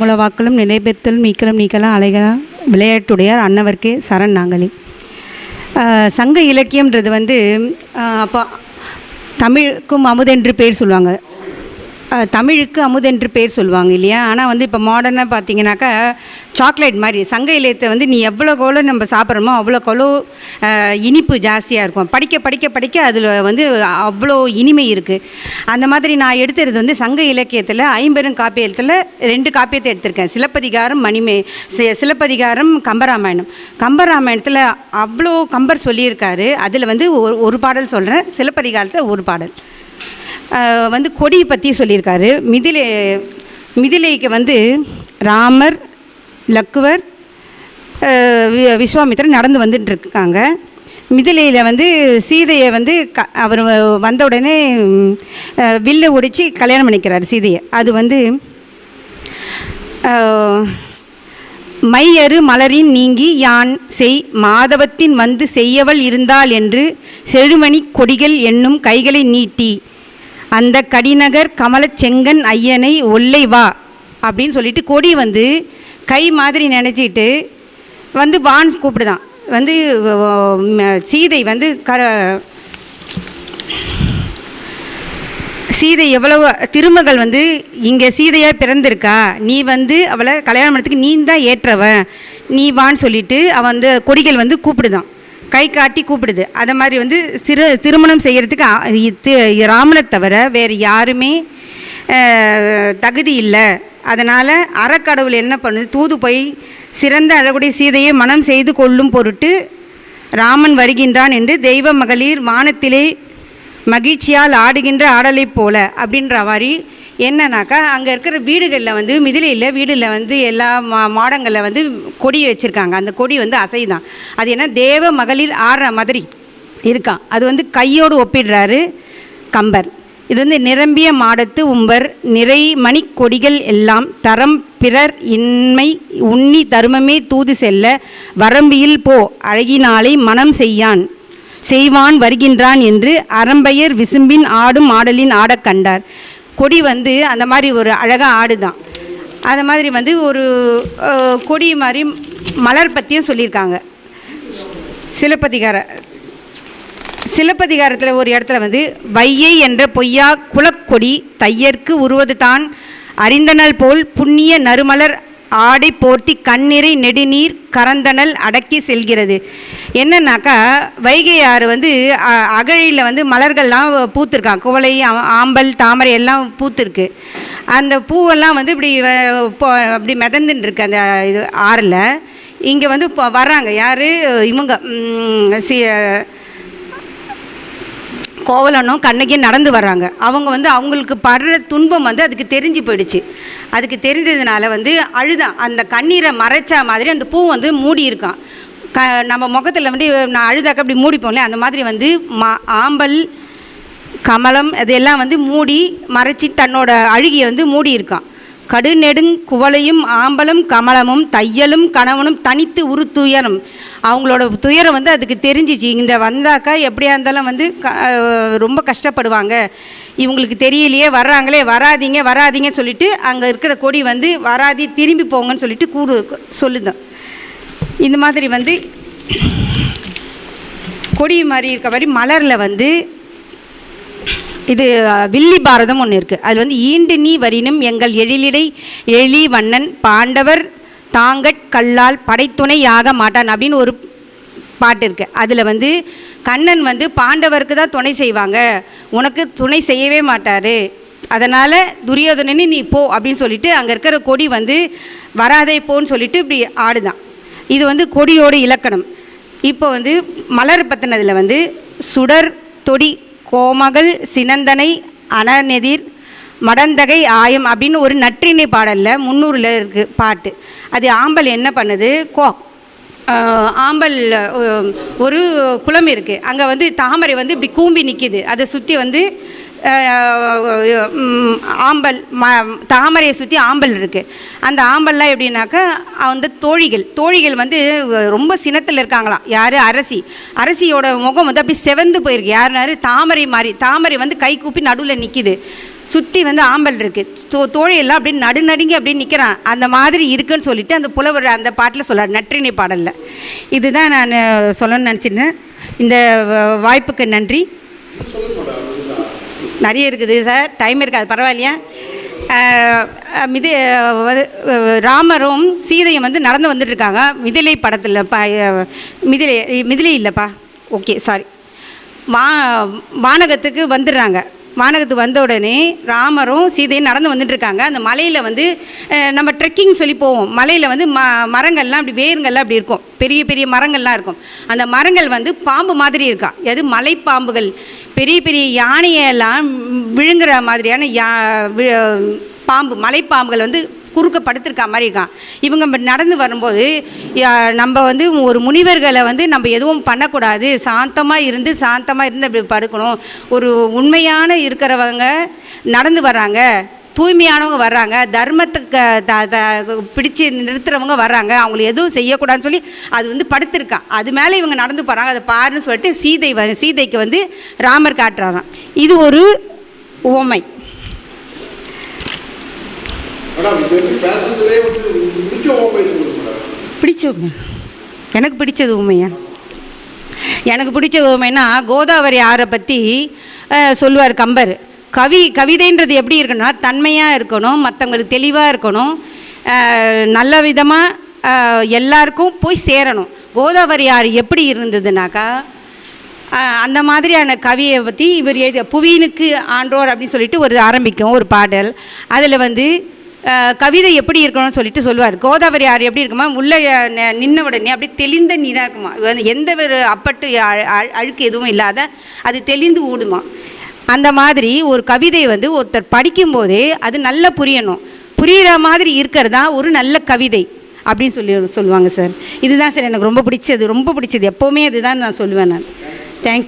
முளவாக்களும் நிலைபெத்தல் நீக்கலும் நீக்கலாம் அலைகலாம் விளையாட்டுடையார் அன்னவர்க்கே சரண் நாங்களே. சங்க இலக்கியம்ன்றது வந்து அப்போ தமிழுக்கும் அமுதென்று பேர் சொல்லுவாங்க. தமிழுக்கு அமுதென்று பேர் சொல்லுவாங்க இல்லையா? ஆனால் வந்து இப்போ மாடர்னாக பார்த்தீங்கன்னாக்கா சாக்லேட் மாதிரி சங்க இலையத்தை வந்து நீ எவ்வளோ கோலோ நம்ம சாப்பிட்றோமோ அவ்வளோ கோலோ இனிப்பு ஜாஸ்தியாக இருக்கும். படிக்க படிக்க படிக்க அதில் வந்து அவ்வளோ இனிமை இருக்குது அந்த மாதிரி நான் எடுத்துறது வந்து சங்க இலக்கியத்தில் ஐம்பெரும் காப்பியத்தில் ரெண்டு காப்பியத்தை எடுத்திருக்கேன். சிலப்பதிகாரம் மணிமே சிலப்பதிகாரம் கம்பராமாயணம். கம்பராமாயணத்தில் அவ்வளோ கம்பர் சொல்லியிருக்காரு. அதில் வந்து ஒரு ஒரு பாடல் சொல்கிறேன் சிலப்பதிகாரத்தில் ஒரு பாடல். வந்து கொடியை பற்றி சொல்லியிருக்காரு. மிதிலை மிதிலைக்கு வந்து ராமர் லக்குவர் ஆஹ் வி- நடந்து வந்துட்டு இருக்காங்க மிதிலையில் வந்து சீதையை வந்து க அவர் வந்த உடனே வில்லை ஒடிச்சு கல்யாணம் பண்ணிக்கிறார் சீதையை. அது வந்து மையறு மலரின் நீங்கி யான் செய் மாதவத்தின் வந்து செய்யவள் இருந்தாள் என்று செழுமணி கொடிகள் என்னும் கைகளை நீட்டி அந்த கடிநகர் கமலச் செங்கன் ஐயனை ஒல்லை வா அப்படின்னு சொல்லிட்டு கொடி வந்து கை மாதிரி நினச்சிட்டு வந்து வான்னு கூப்பிடுதான். வந்து சீதை வந்து கர சீதை எவ்வளவு திருமகள் வந்து இங்கே சீதையாக பிறந்திருக்கா? நீ வந்து அவளை கல்யாணம் பண்ணுறதுக்கு நீ தான் ஏற்றவன். நீ வான்னு சொல்லிட்டு அவன் வந்து கொடிகள் வந்து கூப்பிடுதான். கை காட்டி கூப்பிடுது. அதை மாதிரி வந்து சிறு திருமணம் செய்கிறதுக்கு ராமனை தவிர வேறு யாருமே தகுதி இல்லை. அதனால் அறக்கடவுள் என்ன பண்ணுது? தூது போய் சிறந்த அழகுடைய சீதையை மனம் செய்து கொள்ளும் பொருட்டு ராமன் வருகின்றான் என்று தெய்வ மகளிர் வானத்திலே மகிழ்ச்சியால் ஆடுகின்ற ஆடலைப் போல அப்படின்ற மாதிரி என்னன்னாக்கா அங்கே இருக்கிற வீடுகளில் வந்து மிதிலையில் வீடில் வந்து எல்லா மா மாடங்களில் வந்து கொடி வச்சுருக்காங்க. அந்த கொடி வந்து அசைதான். அது என்ன தேவ மகளிர் ஆடுற மாதிரி இருக்கான் அது வந்து கையோடு ஒப்பிடுறாரு கம்பர். இது வந்து நிரம்பிய மாடத்து உம்பர் நிறை மணிக் கொடிகள் எல்லாம் தரம் பிறர் இன்மை உண்ணி தருமமே தூது செல்ல வரம்பியில் போ அழகினாலை மனம் செய்யான். செய்வான் வருகின்றான் என்று அரம்பையர் விசும்பின் ஆடும் ஆடலின் ஆடக் கண்டார். கொடி வந்து அந்த மாதிரி ஒரு அழகாக ஆடுதான். அந்த மாதிரி வந்து ஒரு கொடி மாதிரி மலர் பற்றியும் சொல்லியிருக்காங்க. சிலப்பதிகார சிலப்பதிகாரத்தில் ஒரு இடத்துல வந்து வையை என்ற பொய்யா குலக்கொடி தையர்க்கு உருவது தான் அறிந்தனல் போல் புண்ணிய நறுமலர் ஆடை போர்த்தி கண்ணிறை நெடுநீர் கரந்தனல் அடக்கி செல்கிறது. என்னன்னாக்கா வைகை ஆறு வந்து அ- அகழியில் வந்து மலர்கள்லாம் பூத்திருக்கான் குவளை ஆ- ஆம்பல் தாமரை எல்லாம் பூத்திருக்கு. அந்த பூவெல்லாம் வந்து இப்படி வ- அப்படி மிதந்துன்னு இருக்கு அந்த இது ஆறில். இங்கே வந்து இப்போ வர்றாங்க. யார்? இவங்க சி கோவலனும் கண்ணகியும் நடந்து வர்றாங்க. அவங்க வந்து அவங்களுக்கு படுற துன்பம் வந்து அதுக்கு தெரிஞ்சு போயிடுச்சு. அதுக்கு தெரிஞ்சதுனால வந்து அழுதான். அந்த கண்ணீரை மறைச்சா மாதிரி அந்த பூ வந்து மூடி இருக்கான். க நம்ம முகத்தில் வந்து நான் அழுதாக்க அப்படி மூடிப்போம்ல அந்த மாதிரி வந்து மா ஆம்பல் கமலம் இதெல்லாம் வந்து மூடி மறைச்சி தன்னோட அழுகியை வந்து மூடி இருக்கான். கடுநெடுங் குவளையும் ஆம்பலும் கமலமும் தையலும் கணவனும் தனித்து உரு துயரம். அவங்களோட துயரம் வந்து அதுக்கு தெரிஞ்சிச்சு. இந்த வந்தாக்கா எப்படியா இருந்தாலும் வந்து க ரொம்ப கஷ்டப்படுவாங்க. இவங்களுக்கு தெரியலையே வர்றாங்களே வராதீங்க வராதீங்க சொல்லிட்டு அங்கே இருக்கிற கொடி வந்து வராதி திரும்பி போங்கன்னு சொல்லிட்டு கூறு சொல்லுதான் இந்த மாதிரி வந்து கொடி மாதிரி இருக்க மாதிரி மலரில் வந்து இது வில்லி பாரதம் ஒன்று இருக்குது அதில் வந்து ஈண்டு நீ வரினும் எங்கள் எழிலிடை எழி வண்ணன் பாண்டவர் தாங்கட் கல்லால் படைத்துணை யாக மாட்டான் அப்படின்னு ஒரு பாட்டு இருக்குது அதில் வந்து கண்ணன் வந்து பாண்டவருக்கு தான் துணை செய்வாங்க. உனக்கு துணை செய்யவே மாட்டார். அதனால் துரியோதனனு நீ போ அப்படின்னு சொல்லிட்டு அங்கே இருக்கிற கொடி வந்து வராதே போன்னு சொல்லிட்டு இப்படி ஆடுதான். இது வந்து கொடியோட இலக்கணம். இப்போ வந்து மலர் பற்றினதில் வந்து சுடர் தொடி கோமகள் சினந்தனை அனநெதிர் மடந்தகை ஆயம் அப்படின்னு ஒரு நற்றிணை பாடலில் முந்நூறில் இருக்குது பாட்டு. அது ஆம்பல் என்ன பண்ணுது? கோ ஆம்பல் ஒரு குளம் இருக்குது அங்கே வந்து தாமரை வந்து இப்படி கூம்பி நிற்கிது அதை சுற்றி வந்து ஆம்பல் ம தாமரையை சுற்றி ஆம்பல் இருக்குது அந்த ஆம்பல்லாம் எப்படின்னாக்கா வந்து தோழிகள். தோழிகள் வந்து ரொம்ப சினத்தில் இருக்காங்களாம். யார்? அரசி. அரசியோட முகம் வந்து அப்படி செவந்து போயிருக்கு. யாருனாரு? தாமரை மாதிரி தாமரை வந்து கை கூப்பி நடுவில் நிற்கிது சுற்றி வந்து ஆம்பல் இருக்குது தோ தோழையெல்லாம் அப்படியே நடுநடுங்கி அப்படியே நிற்கிறான் அந்த மாதிரி இருக்குன்னு சொல்லிட்டு அந்த புலவர் அந்த பாட்டில் சொல்றார் நற்றினை பாடலில். இதுதான் நான் சொல்லணும்னு நினச்சிருந்தேன். இந்த வாய்ப்புக்கு நன்றி. நிறைய இருக்குது சார். டைம் இருக்காது பரவாயில்லையா? இது மிதி ராமரும் சீதையும் வந்து நடந்து வந்துட்டுருக்காங்க. மிதிலை படத்தில் ப மிதிலை மிதிலை இல்லைப்பா. ஓகே சாரி வா வானகத்துக்கு வந்துடுறாங்க. வானகத்துக்கு வந்த உடனே ராமரும் சீதையும் நடந்து வந்துட்டுருக்காங்க. அந்த மலையில் வந்து நம்ம ட்ரெக்கிங் சொல்லி போவோம். மலையில் வந்து ம மரங்கள்லாம் அப்படி வேருங்கள்லாம் அப்படி இருக்கும். பெரிய பெரிய மரங்கள்லாம் இருக்கும். அந்த மரங்கள் வந்து பாம்பு மாதிரி இருக்கா? எது மலைப்பாம்புகள்? பெரிய பெரிய யானையெல்லாம் விழுங்குற மாதிரியான யா வி- பாம்பு மலைப்பாம்புகள் வந்து குறுக்க படுத்திருக்கா மாதிரி இருக்கான். இவங்க நடந்து வரும்போது நம்ம வந்து ஒரு முனிவர்களை வந்து நம்ம எதுவும் பண்ணக்கூடாது. சாந்தமாக இருந்து சாந்தமாக இருந்து அப்படி படுக்கணும். ஒரு உண்மையான இருக்கிறவங்க நடந்து வர்றாங்க. தூய்மையானவங்க வர்றாங்க. தர்மத்துக்கு த த பிடிச்சு நிறுத்துறவங்க வர்றாங்க. அவங்களை எதுவும் செய்யக்கூடாதுன்னு சொல்லி அது வந்து படுத்திருக்கான். அது மேலே இவங்க நடந்து போகிறாங்க அதை பாருன்னு சொல்லிட்டு சீதை வ சீதைக்கு வந்து ராமர் காட்டுறாராம். இது ஒரு உவமை மேடம் இது வந்து பேசுறதுலே வந்து உங்களுக்கு பிடிச்ச உண்மை. எனக்கு பிடிச்சது உண்மையா? எனக்கு பிடிச்ச உண்மைன்னா கோதாவரி ஆறை பற்றி சொல்லுவார் கம்பர். கவி கவிதைன்றது எப்படி இருக்கணும்னா தன்மையாக இருக்கணும் மற்றவங்களுக்கு தெளிவாக இருக்கணும் நல்ல விதமாக எல்லாருக்கும் போய் சேரணும். கோதாவரி ஆறு எப்படி இருந்ததுனாக்கா அந்த மாதிரியான கவியை பற்றி இவர் எழுதிய புவியினுக்கு ஆன்றோர் அப்படின்னு சொல்லிட்டு ஒரு ஆரம்பிக்கும் ஒரு பாடல். அதில் வந்து கவிதை எப்படி இருக்கணும்னு சொல்லிட்டு சொல்லுவார். கோதாவரி ஆறு எப்படி இருக்குமா? உள்ளே நின்ன உடனே அப்படியே தெளிந்த நீராக இருக்குமா? வந்து எந்த ஒரு அப்பட்டு அழு- அழுக்கு எதுவும் இல்லாத அது தெளிந்து ஓடுமா அந்த மாதிரி ஒரு கவிதை வந்து ஒருத்தர் படிக்கும்போதே அது நல்லா புரியணும். புரிகிற மாதிரி இருக்கிறது தான் ஒரு நல்ல கவிதை அப்படின்னு சொல்லி சொல்லுவாங்க சார். இதுதான் சார் எனக்கு ரொம்ப பிடிச்சது. ரொம்ப பிடிச்சது. எப்போவுமே அதுதான் நான் சொல்லுவேன் நான். தேங்க்யூ